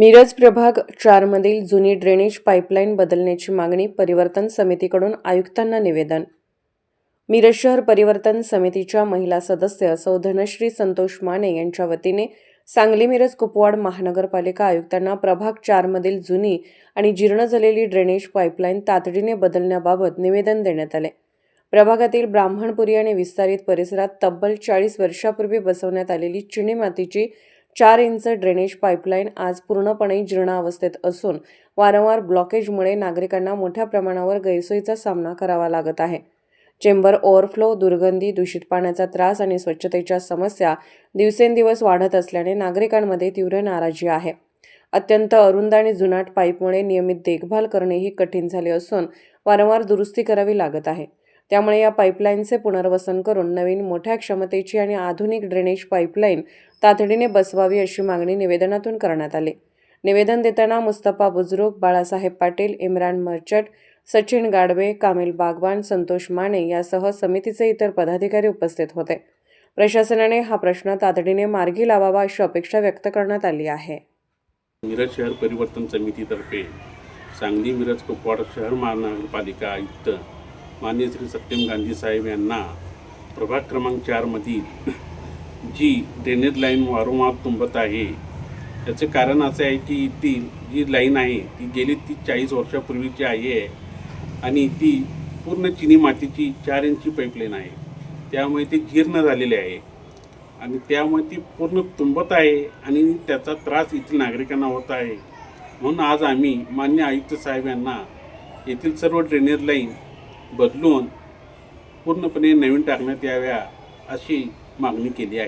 मिरज प्रभाग चारमधील जुनी drainage pipeline बदलण्याची मागणी परिवर्तन समितीकडून आयुक्तांना निवेदन. मिरज शहर परिवर्तन समितीच्या महिला सदस्य सौ धनश्री संतोष माने यांच्या वतीने सांगली मिरज कुपवाड महानगरपालिका आयुक्तांना प्रभाग चारमधील जुनी आणि जीर्ण झालेली ड्रेनेज पाईपलाईन तातडीने बदलण्याबाबत निवेदन देण्यात आले. प्रभागातील ब्राह्मणपुरी आणि विस्तारित परिसरात तब्बल चाळीस वर्षापूर्वी बसवण्यात आलेली चिनी मातीची चार इंच ड्रेनेज पाईपलाईन आज पूर्णपणे जीर्ण अवस्थेत असून वारंवार ब्लॉकेजमुळे नागरिकांना मोठ्या प्रमाणावर गैरसोयीचा सामना करावा लागत आहे. चेंबर ओव्हरफ्लो दुर्गंधी दूषित पाण्याचा त्रास आणि स्वच्छतेच्या समस्या दिवसेंदिवस वाढत असल्याने नागरिकांमध्ये तीव्र नाराजी आहे. अत्यंत अरुंद आणि जुनाट पाईपमुळे नियमित देखभाल करणेही कठीण झाले असून वारंवार दुरुस्ती करावी लागत आहे. त्यामुळे या पाईपलाईनचे पुनर्वसन करून नवीन मोठ्या क्षमतेची आणि आधुनिक ड्रेनेज पाईपलाईन तातडीने बसवावी अशी मागणी निवेदनातून करण्यात आली. निवेदन देताना मुस्तफा बुजुर्ग बाळासाहेब पाटील इम्रान मर्चट सचिन गाडवे कामिल बागवान संतोष माने यासह समितीचे इतर पदाधिकारी उपस्थित होते. प्रशासनाने हा प्रश्न तातडीने मार्गी लावावा अशी अपेक्षा व्यक्त करण्यात आली आहे. मिरज शहर परिवर्तन समितीतर्फे सांगली मिरज कुपवाड शहर महानगरपालिका आयुक्त माननीय श्री सत्यम गांधी साहेब यांना प्रभाग क्रमांक चारमधील जी ड्रेनेज लाईन वारंवार तुंबत आहे त्याचं कारण असं आहे की ती जी लाईन आहे ती गेली ती चाळीस वर्षापूर्वीची आहे आणि ती पूर्ण चिनी मातीची चार इंची पाईपलाईन आहे. त्यामुळे ती जीर्ण झालेली आहे आणि त्यामुळे ती पूर्ण तुंबत आहे आणि त्याचा त्रास येथील नागरिकांना होत आहे. म्हणून आज आम्ही मान्य आयुक्त साहेब यांना येथील सर्व ड्रेनेज लाईन बदलून पूर्णपणे नवीन टाकण्यात याव्या अशी मागणी केली आहे.